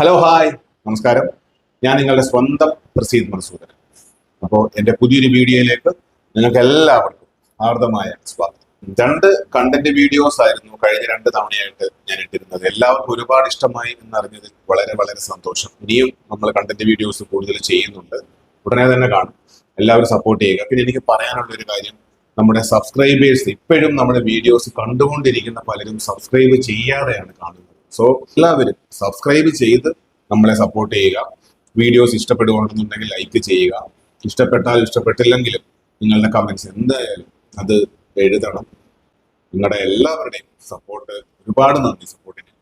Hello hi നമസ്കാരം. ഞാൻ നിങ്ങളുടെ സ്വന്തം പ്രസീദ് മൻസൂരൻ അപ്പോൾ എന്റെ പുതിയൊരു വീഡിയോയിലേക്ക് നിങ്ങൾക്ക് എല്ലാവർക്കും ഹാർദമായ സ്വാഗതം. രണ്ട് കണ്ടന്റ് വീഡിയോസ് ആയിരുന്നു കഴിഞ്ഞ രണ്ട് തവണയായിട്ട് ഞാൻ ഇട്ടിരുന്നത്. എല്ലാവർക്കും ഒരുപാട് ഇഷ്ടമായി എന്നറിഞ്ഞതിൽ വളരെ വളരെ സന്തോഷം. ഇനിയും നമ്മൾ കണ്ടന്റ് വീഡിയോസ് കൂടുതൽ ചെയ്യുന്നുണ്ട്. ഉടനെ തന്നെ കാണും. എല്ലാവരും സപ്പോർട്ട് ചെയ്യുക. പിന്നെ എനിക്ക് പറയാനുള്ള ഒരു കാര്യം നമ്മുടെ സബ്സ്ക്രൈബേഴ്സ് ഇപ്പോഴും നമ്മുടെ വീഡിയോസ് കണ്ടുകൊണ്ടിരിക്കുന്ന പലരും സബ്സ്ക്രൈബ് ചെയ്യാതെയാണ് കാണുന്നത്. സോ എല്ലാവരും സബ്സ്ക്രൈബ് ചെയ്ത് നമ്മളെ സപ്പോർട്ട് ചെയ്യുക. വീഡിയോസ് ഇഷ്ടപ്പെടുകയാണെന്നുണ്ടെങ്കിൽ ലൈക്ക് ചെയ്യുക. ഇഷ്ടപ്പെട്ടാലും ഇഷ്ടപ്പെട്ടില്ലെങ്കിലും നിങ്ങളുടെ കമൻസ് എന്തായാലും അത് എഴുതണം. നിങ്ങളുടെ എല്ലാവരുടെയും സപ്പോർട്ട് ഒരുപാട് നന്ദി സപ്പോർട്ടിന്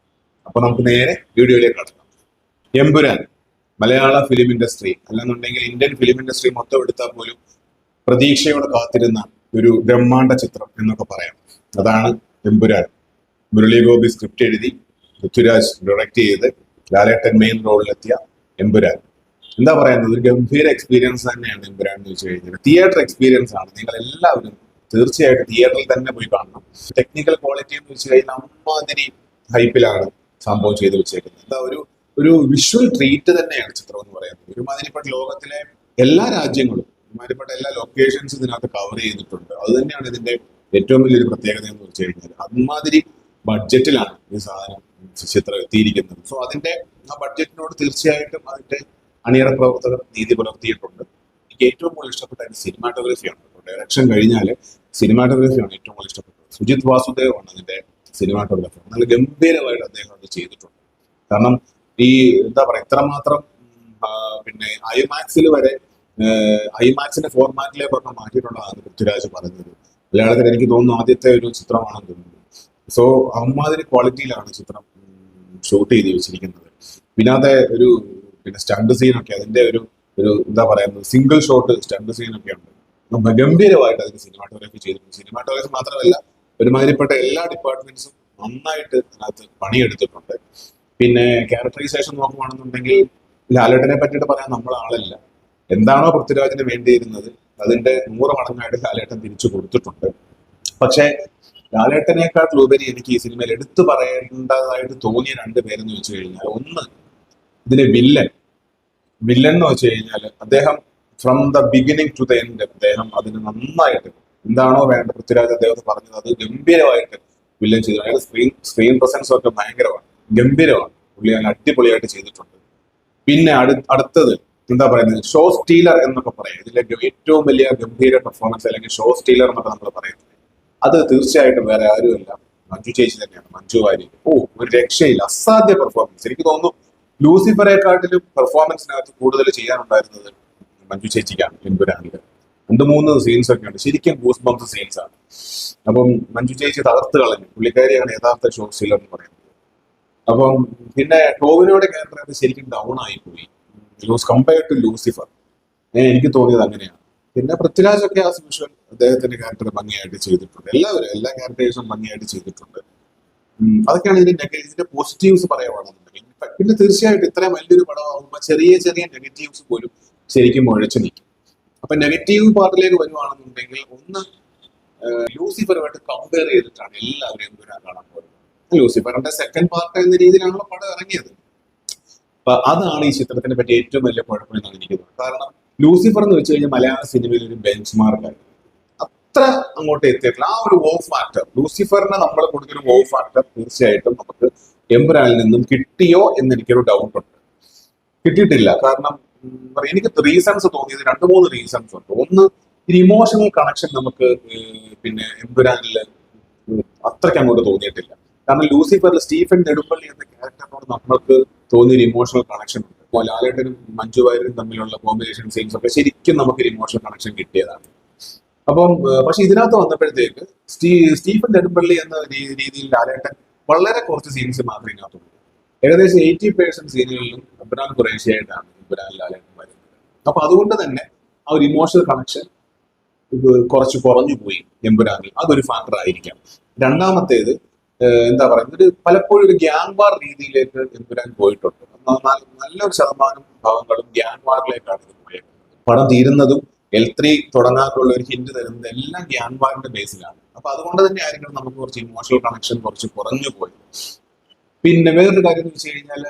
അപ്പൊ നമുക്ക് നേരെ വീഡിയോയിലേക്ക് കടക്കാം. എമ്പുരാൻ മലയാള ഫിലിം ഇൻഡസ്ട്രി അല്ലെന്നുണ്ടെങ്കിൽ ഇന്ത്യൻ ഫിലിം ഇൻഡസ്ട്രി മൊത്തം എടുത്താൽ പോലും പ്രതീക്ഷയോടെ കാത്തിരുന്ന ഒരു ബ്രഹ്മാണ്ഡ ചിത്രം എന്നൊക്കെ പറയാം. അതാണ് എമ്പുരാൻ. മുരളി ഗോപി സ്ക്രിപ്റ്റ് എഴുതി പൃഥ്വിരാജ് ഡയറക്റ്റ് ചെയ്ത് ലാലേട്ടൻ മെയിൻ റോളിലെത്തിയ എമ്പുരാൻ. എന്താ പറയുന്നത്? ഒരു ഗംഭീര എക്സ്പീരിയൻസ് തന്നെയാണ് എമ്പുരാൻ എന്ന് വെച്ച് കഴിഞ്ഞാൽ. തിയേറ്റർ എക്സ്പീരിയൻസ് ആണ്. നിങ്ങൾ എല്ലാവരും തീർച്ചയായിട്ടും തിയേറ്ററിൽ തന്നെ പോയി കാണണം. ടെക്നിക്കൽ ക്വാളിറ്റി എന്ന് വെച്ച് കഴിഞ്ഞാൽ അമ്മാതിരി ഹൈപ്പിലാണ് സംഭവം ചെയ്തു വെച്ചേക്കുന്നത്. എന്താ ഒരു ഒരു വിഷ്വൽ ട്രീറ്റ് തന്നെയാണ് ചിത്രം എന്ന് പറയുന്നത്. ഒരുമാതിരിപ്പെട്ട ലോകത്തിലെ എല്ലാ രാജ്യങ്ങളും ഒരുമാതിരിപ്പെട്ട എല്ലാ ലൊക്കേഷൻസ് ഇതിനകത്ത് കവർ ചെയ്തിട്ടുണ്ട്. അത് തന്നെയാണ് ഇതിന്റെ ഏറ്റവും വലിയൊരു പ്രത്യേകത എന്ന് വെച്ച് കഴിഞ്ഞാൽ. അമ്മാതിരി ബഡ്ജറ്റിലാണ് ഈ സാധനം ചിത്രം എത്തിയിരിക്കുന്നത് സോ അതിന്റെ ആ ബഡ്ജറ്റിനോട് തീർച്ചയായിട്ടും അതിന്റെ അണിയറ പ്രവർത്തകർ നീതി പുലർത്തിയിട്ടുണ്ട്. എനിക്ക് ഏറ്റവും കൂടുതൽ ഇഷ്ടപ്പെട്ട അതിന്റെ സിനിമാറ്റോഗ്രഫിയാണ് ഡയറക്ഷൻ കഴിഞ്ഞാൽ സിനിമാറ്റോഗ്രഫിയാണ് ഏറ്റവും കൂടുതൽ ഇഷ്ടപ്പെട്ടത്. സുജിത് വാസുദേവ് ആണ് അതിന്റെ സിനിമാറ്റോഗ്രഫി നല്ല ഗംഭീരമായിട്ട് അദ്ദേഹം അത് ചെയ്തിട്ടുണ്ട്. കാരണം ഈ എന്താ പറയുക ഇത്രമാത്രം പിന്നെ ഐമാക്സിൽ വരെ ഐമാക്സിന്റെ പറഞ്ഞ മാറ്റിയിട്ടുള്ളതാണ് പൃഥ്വിരാജ് പറഞ്ഞത്. മലയാളത്തിൽ എനിക്ക് തോന്നുന്നു ആദ്യത്തെ ഒരു ചിത്രമാണെന്ന് തോന്നുന്നു. സോ അമ്മാതിരി ക്വാളിറ്റിയിലാണ് ചിത്രം ഷൂട്ട് ചെയ്ത് വെച്ചിരിക്കുന്നത്. പിന്നെ അത് ഒരു പിന്നെ സ്റ്റണ്ട് സീനൊക്കെ അതിന്റെ ഒരു ഒരു എന്താ പറയുന്നത് സിംഗിൾ ഷോട്ട് സ്റ്റണ്ട് സീനൊക്കെ ഉണ്ട്. ഗംഭീരമായിട്ട് അതിന് സിനിമാറ്റോഗ്രാഫി ചെയ്തിട്ടുണ്ട്. സിനിമാറ്റോഗ്രാഫി മാത്രമല്ല ഒരുമാതിരിപ്പെട്ട എല്ലാ ഡിപ്പാർട്ട്മെന്റ്സും നന്നായിട്ട് അതിനകത്ത് പണിയെടുത്തിട്ടുണ്ട്. പിന്നെ ക്യാരക്ടറൈസേഷൻ നോക്കുകയാണെന്നുണ്ടെങ്കിൽ ലാലേട്ടനെ പറ്റിയിട്ട് പറയാൻ നമ്മൾ ആളല്ല എന്താണോ പൃഥ്വിരാജിന് വേണ്ടിയിരുന്നത് അതിന്റെ നൂറ് മടങ്ങായിട്ട് ലാലേട്ടൻ തിരിച്ചു കൊടുത്തിട്ടുണ്ട്. പക്ഷേ ലാലേട്ടനേക്കാൾ ഉപരി എനിക്ക് ഈ സിനിമയിൽ എടുത്തു പറയേണ്ടതായിട്ട് തോന്നിയ രണ്ട് പേരെന്ന് വെച്ച് കഴിഞ്ഞാൽ ഒന്ന് ഇതിലെ വില്ലൻ. വില്ലൻ എന്ന് വെച്ച് കഴിഞ്ഞാൽ അദ്ദേഹം from the beginning to the end അദ്ദേഹം അതിന് നന്നായിട്ട് എന്താണോ വേണ്ട പൃഥ്വിരാജ് അദ്ദേഹത്തെ പറഞ്ഞത് അത് ഗംഭീരമായിട്ട് വില്ലൻ ചെയ്തു. അയാൾ സ്ക്രീൻ സ്ക്രീൻ പ്രസൻസ് ഒക്കെ ഭയങ്കരമാണ്. ഗംഭീരമാണ്. പുള്ളി അങ്ങനെ അടിപൊളിയായിട്ട് ചെയ്തിട്ടുണ്ട്. പിന്നെ അടു അടുത്തത് എന്താ പറയുന്നത്? ഷോ സ്റ്റീലർ എന്നൊക്കെ പറയാം. ഇതിലെ ഏറ്റവും വലിയ ഗംഭീര പെർഫോമൻസ് അല്ലെങ്കിൽ ഷോ സ്റ്റീലർ എന്നൊക്കെ നമ്മൾ പറയുന്നത് അത് തീർച്ചയായിട്ടും വേറെ ആരുമല്ല. മഞ്ജു ചേച്ചി തന്നെയാണ് മഞ്ജു വാര്യർ ഓ ഒരു രക്ഷയില്ല. അസാധ്യ പെർഫോമൻസ് എനിക്ക് തോന്നുന്നു ലൂസിഫറെക്കാട്ടിലും പെർഫോമൻസിനകത്ത് കൂടുതൽ ചെയ്യാനുണ്ടായിരുന്നത് മഞ്ജു ചേച്ചിക്കാണ് എൻപുരാണിത് രണ്ട് മൂന്ന് സീൻസ് ഒക്കെ ഉണ്ട്. ശരിക്കും ഗൂസ് ബംസ് സീൻസ് ആണ്. അപ്പം മഞ്ജു ചേച്ചി തകർത്ത് കളഞ്ഞു. പുള്ളിക്കാരിയാണ് യഥാർത്ഥ ഷോ സീലർ എന്ന് പറയുന്നത്. അപ്പം പിന്നെ ടോവിനോടെ ക്യാരക്ടർ ശരിക്കും ഡൗൺ ആയി പോയി. ലൂസ് കമ്പയർ ടു ലൂസിഫർ എനിക്ക് തോന്നിയത് അങ്ങനെയാണ്. പിന്നെ പൃഥ്വിരാജ് ഒക്കെ ആസ് യൂഷ്വൽ അദ്ദേഹത്തിന്റെ ക്യാരക്ടർ ഭംഗിയായിട്ട് ചെയ്തിട്ടുണ്ട്. എല്ലാവരും എല്ലാ ക്യാരക്ടേഴ്സും ഭംഗിയായിട്ട് ചെയ്തിട്ടുണ്ട്. അതൊക്കെയാണ് ഇതിന്റെ നെഗറ്റീവ്സിന്റെ പോസിറ്റീവ്സ് പറയുവാണെന്നുണ്ടെങ്കിൽ ഇപ്പ- പിന്നെ തീർച്ചയായിട്ടും ഇത്രയും വലിയൊരു പടമാകുമ്പോൾ ചെറിയ ചെറിയ നെഗറ്റീവ്സ് പോലും ശരിക്കും ഒഴിച്ചു നിൽക്കും. അപ്പൊ നെഗറ്റീവ് പാർട്ടിലേക്ക് വരുവാണെന്നുണ്ടെങ്കിൽ ഒന്ന് ലൂസിഫറുമായിട്ട് കമ്പയർ ചെയ്തിട്ടാണ് എല്ലാവരും എമ്പുരാൻ കാണാൻ പോകുന്നത് ലൂസിഫറിന്റെ സെക്കൻഡ് പാർട്ട് എന്ന രീതിയിലാണല്ലോ പടം ഇറങ്ങിയത്. അപ്പൊ അതാണ് ഈ ചിത്രത്തിനെ പറ്റി ഏറ്റവും വലിയ കുഴപ്പം എന്നാണ് എനിക്ക് തോന്നുന്നത്. കാരണം ലൂസിഫർ എന്ന് വെച്ച് കഴിഞ്ഞാൽ മലയാള സിനിമയിൽ ഒരു ബെഞ്ച് മാർക്കായി അത്ര അങ്ങോട്ട് എത്തിയിട്ടില്ല. ആ ഒരു വോ ഫാക്ടർ ലൂസിഫറിനെ നമ്മൾ കൊടുക്കുന്ന വോ ഫാക്ടർ തീർച്ചയായിട്ടും നമുക്ക് എംബ്രാനിൽ നിന്നും കിട്ടിയോ എന്ന് എനിക്കൊരു ഡൗട്ട് ഉണ്ട്. കിട്ടിയിട്ടില്ല. കാരണം എനിക്ക് റീസൺസ് തോന്നിയത് രണ്ട് മൂന്ന് റീസൺസ് ഉണ്ട്. ഒന്ന് ഇമോഷണൽ കണക്ഷൻ നമുക്ക് പിന്നെ എംബുരാനിൽ അത്രയ്ക്ക് അങ്ങോട്ട് തോന്നിയിട്ടില്ല. കാരണം ലൂസിഫറിൽ സ്റ്റീഫൻ നെടുമ്പള്ളി എന്ന ക്യാരക്ടറിനോട് നമ്മൾക്ക് തോന്നിയൊരു ഇമോഷണൽ കണക്ഷൻ ഉണ്ട്. ലാലേട്ടനും മഞ്ജു വാര്യരും തമ്മിലുള്ള കോമ്പിനേഷൻ സീൻസ് ഒക്കെ ശരിക്കും നമുക്കൊരു ഇമോഷണൽ കണക്ഷൻ കിട്ടിയതാണ്. അപ്പം പക്ഷെ ഇതിനകത്ത് വന്നപ്പോഴത്തേക്ക് സ്റ്റീ സ്റ്റീഫൻ നെടുമ്പള്ളി എന്ന രീതിയിൽ ലാലേട്ടൻ വളരെ കുറച്ച് സീൻസ് മാത്രമേ ഇതിനകത്തുള്ളൂ ഏകദേശം എയ്റ്റി പേഴ്സെന്റ് സീനുകളിലും അബ്രാൻ കുറേശ്ശിയായിട്ടാണ് ഇബ്രാൻ ലാലേട്ടൻ വരുന്നത്. അപ്പൊ അതുകൊണ്ട് തന്നെ ആ ഒരു ഇമോഷണൽ കണക്ഷൻ കുറച്ച് കുറഞ്ഞു പോയി എമ്പുരാനിൽ. അതൊരു ഫാക്ടർ ആയിരിക്കാം. രണ്ടാമത്തേത് എന്താ പറയുന്നത്? പലപ്പോഴും ഒരു ഗ്യാങ് വാർ രീതിയിലേക്ക് എമ്പുരാൻ പോയിട്ടുണ്ട്. നല്ലൊരു ശതമാനം ഭാഗങ്ങളും ഗ്യാങ് വാറിലേക്കാണ് ഇത് പോയത് പടം തീരുന്നതും എൽ ത്രീ തുടങ്ങാനുള്ള ഒരു ഹിന്റ് തരുന്നത് എല്ലാം ഗ്യാങ് വാറിന്റെ ബേസിലാണ് അപ്പൊ അതുകൊണ്ട് തന്നെ ആയിരിക്കണം നമുക്ക് കുറച്ച് ഇമോഷണൽ കണക്ഷൻ കുറച്ച് കുറഞ്ഞു പോയത്. പിന്നെ വേറൊരു കാര്യം എന്ന് വെച്ച് കഴിഞ്ഞാൽ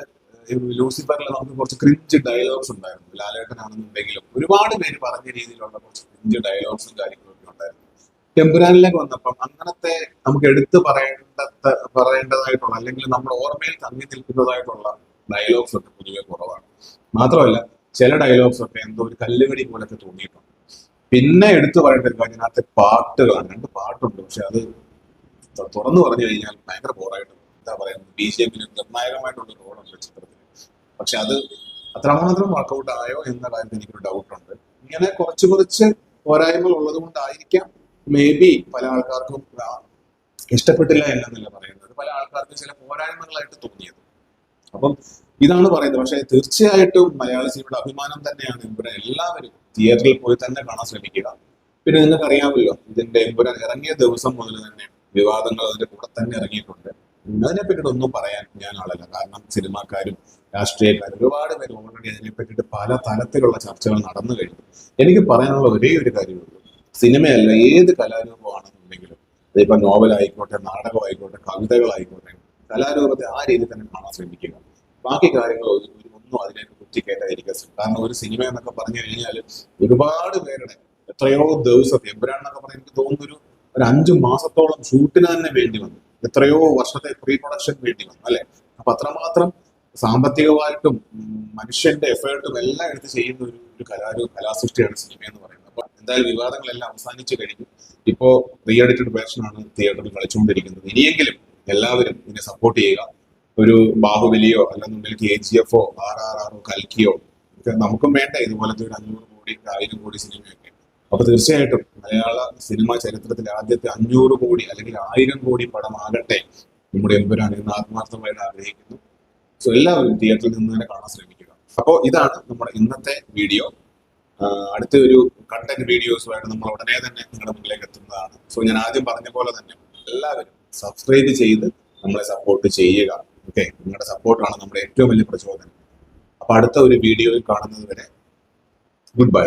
ലൂസിഫറിൽ നമുക്ക് കുറച്ച് ക്രിഞ്ച് ഡയലോഗ്സ് ഉണ്ടായിരുന്നു. ലാലേട്ടനാണെന്നുണ്ടെങ്കിലും ഒരുപാട് പേര് പറഞ്ഞ രീതിയിലുള്ള കുറച്ച് ക്രിഞ്ച് ഡയലോഗ്സും കാര്യങ്ങളൊക്കെ ഉണ്ടായിരുന്നു. ടെമ്പുരാനിലേക്ക് വന്നപ്പം അങ്ങനത്തെ നമുക്ക് എടുത്തു പറയേണ്ട പറയേണ്ടതായിട്ടുള്ള അല്ലെങ്കിൽ നമ്മുടെ ഓർമ്മയിൽ തങ്ങി നിൽക്കുന്നതായിട്ടുള്ള ഡയലോഗ്സ് ഒക്കെ പൊതുവെ കുറവാണ്. മാത്രമല്ല ചില ഡയലോഗ്സ് ഒക്കെ എന്തോ ഒരു കല്ലുകടി പോലൊക്കെ തോന്നിയിട്ടുണ്ട്. പിന്നെ എടുത്തു പറയേണ്ട ഒരു കാര്യം അതിനകത്തെ പാട്ടുകളാണ്. രണ്ട് പാട്ടുണ്ട്. പക്ഷെ അത് തുറന്നു പറഞ്ഞു കഴിഞ്ഞാൽ ഭയങ്കര ബോറായിട്ട് എന്താ പറയുന്നത് ബി ജെ പിന് നിർണായകമായിട്ടുള്ള റോളുണ്ട് ചിത്രത്തിൽ പക്ഷെ അത് അത്രമാത്രം വർക്കൗട്ട് ആയോ എന്ന കാര്യത്തിൽ എനിക്കൊരു ഡൗട്ടുണ്ട് ഇങ്ങനെ കുറച്ച് കുറച്ച് പോരായ്മകൾ ഉള്ളത് കൊണ്ടായിരിക്കാം മേ ബി പല ആൾക്കാർക്കും ഇഷ്ടപ്പെട്ടില്ല എന്നല്ല പറയുന്നത്. പല ആൾക്കാർക്കും ചില പോരായ്മകളായിട്ട് തോന്നിയത്. അപ്പം ഇതാണ് പറയുന്നത്. പക്ഷേ തീർച്ചയായിട്ടും മലയാള സിനിമയുടെ അഭിമാനം തന്നെയാണ് എമ്പുരാൻ എല്ലാവരും തിയേറ്ററിൽ പോയി തന്നെ കാണാൻ ശ്രമിക്കുക. പിന്നെ നിങ്ങൾക്ക് അറിയാമല്ലോ ഇതിന്റെ എമ്പുരാൻ ഇറങ്ങിയ ദിവസം മുതൽ തന്നെ വിവാദങ്ങൾ അതിന്റെ കൂടെ തന്നെ ഇറങ്ങിയിട്ടുണ്ട്. അതിനെ പറ്റിയിട്ട് ഒന്നും പറയാൻ ഞാൻ ആളല്ല. കാരണം സിനിമാക്കാരും രാഷ്ട്രീയക്കാരും ഒരുപാട് പേര് ഓൾറെഡി അതിനെപ്പറ്റിട്ട് പല തലത്തിലുള്ള ചർച്ചകൾ നടന്നു കഴിഞ്ഞു. എനിക്ക് പറയാനുള്ള ഒരേ ഒരു കാര്യമുള്ളൂ സിനിമയല്ല ഏത് കലാരൂപമാണെന്നുണ്ടെങ്കിലും അതിപ്പോ നോവലായിക്കോട്ടെ നാടകമായിക്കോട്ടെ കവിതകളായിക്കോട്ടെ കലാരൂപത്തെ ആ രീതിയിൽ തന്നെ കാണാൻ ശ്രമിക്കുക. ബാക്കി കാര്യങ്ങൾ ഒന്നും അതിലേക്ക് കുത്തിക്കേറ്റാതിരിക്കുക കാരണം ഒരു സിനിമ എന്നൊക്കെ പറഞ്ഞു കഴിഞ്ഞാൽ ഒരുപാട് പേരുടെ എത്രയോ ദിവസത്തെ എമ്പുരാൻ എന്നൊക്കെ പറഞ്ഞാൽ എനിക്ക് തോന്നുന്നൊരു ഒരു അഞ്ചു മാസത്തോളം ഷൂട്ടിന് തന്നെ വേണ്ടി വന്നു. എത്രയോ വർഷത്തെ പ്രീ പ്രൊഡക്ഷൻ വേണ്ടി വന്നു അല്ലെ? അപ്പൊ അത്രമാത്രം സാമ്പത്തികമായിട്ടും മനുഷ്യന്റെ എഫേർട്ടും എല്ലാം എടുത്ത് ചെയ്യുന്ന ഒരു ഒരു കലാരൂപ കലാസൃഷ്ടിയാണ് സിനിമ എന്ന് പറയുന്നത്. അപ്പൊ എന്തായാലും വിവാദങ്ങളെല്ലാം അവസാനിച്ചു കഴിഞ്ഞു. ഇപ്പോ റീ എഡിറ്റഡ് വേർഷനാണ് തിയേറ്ററിൽ കളിച്ചുകൊണ്ടിരിക്കുന്നത്. ഇനിയെങ്കിലും എല്ലാവരും ഇതിനെ സപ്പോർട്ട് ചെയ്യുക. ഒരു ബാഹുബലിയോ അല്ലെന്നുണ്ടെങ്കിൽ കെ ജി എഫോ ആർ ആർ ആറോ കൽക്കിയോ നമുക്കും വേണ്ട. ഇതുപോലത്തെ ഒരു അഞ്ഞൂറ് കോടി ആയിരം കോടി സിനിമയൊക്കെ. അപ്പൊ തീർച്ചയായിട്ടും മലയാള സിനിമാ ചരിത്രത്തിൽ ആദ്യത്തെ അഞ്ഞൂറ് കോടി അല്ലെങ്കിൽ ആയിരം കോടി പടമാകട്ടെ നമ്മുടെ എമ്പുരാൻ എന്ന് ആത്മാർത്ഥമായിട്ട് ആഗ്രഹിക്കുന്നു. സോ എല്ലാവരും തിയേറ്ററിൽ നിന്ന് തന്നെ കാണാൻ ശ്രമിക്കുക. അപ്പോൾ ഇതാണ് നമ്മുടെ ഇന്നത്തെ വീഡിയോ. അടുത്ത ഒരു കണ്ടന്റ് വീഡിയോസുമായിട്ട് നമ്മൾ ഉടനെ തന്നെ നിങ്ങളുടെ മുന്നിലേക്ക് എത്തുന്നതാണ്. സോ ഞാൻ ആദ്യം പറഞ്ഞ പോലെ തന്നെ എല്ലാവരും സബ്സ്ക്രൈബ് ചെയ്ത് നമ്മളെ സപ്പോർട്ട് ചെയ്യുക. ഓക്കെ നിങ്ങളുടെ സപ്പോർട്ടാണ് നമ്മുടെ ഏറ്റവും വലിയ പ്രചോദനം. അപ്പൊ അടുത്ത ഒരു വീഡിയോയിൽ കാണുന്നത് വരെ ഗുഡ് ബൈ